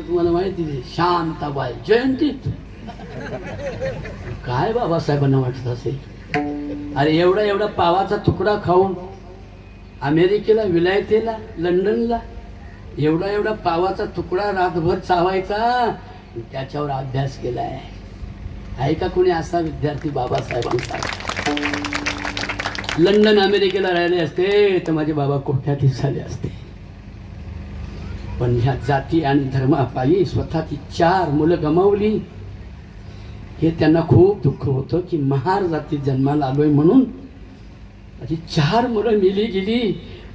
तर तुम्हाला माहिती आहे शांताबाई जयंतीत काय बाबासाहेबांना वाटत असेल? अरे एवढा एवढा पावाचा तुकडा खाऊन अमेरिकेला विलायतेला लंडनला एवढा एवढा पावाचा तुकडा रातभर चावायचा त्याच्यावर अभ्यास केलाय. आहे का कोणी असा विद्यार्थी बाबासाहेबांचा? लंडन अमेरिकेला राहिले असते तर माझे बाबा कोठ्यातीत झाले असते. पण ह्या जाती आणि धर्मापायी स्वतःची चार मुलं गमावली हे त्यांना खूप दुःख होतं की महार जातीत जन्माला आलोय म्हणून अशी चार मुलं मिली गेली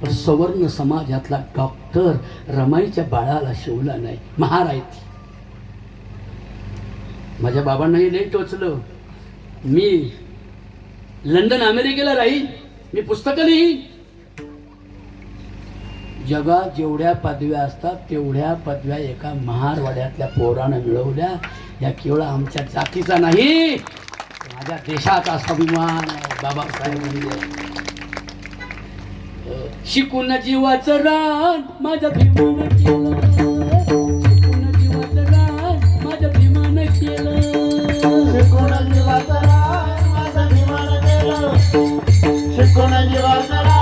पण सवर्ण समाजातला डॉक्टर रमाईच्या बाळाला शिवला नाही महार आहे ती माझ्या बाबांनाही लई टोचलं मी लंडन अमेरिकेला राहील मी पुस्तकं लिही जगात जेवढ्या पदव्या असतात तेवढ्या पदव्या एका महारवाड्यातल्या पोरानं मिळवल्या. या केवळ आमच्या जातीचा नाही माझ्या देशाचा अभिमान बाबासाहेब म्हणजे शिकून जीवाचं रान माझ्या भीमान केलं. शिकून जीवाचं रान माझ्या भीमान केलं. शिकून जीवाचं रान माझ्या भीमान केलं. शिकून जीवाचं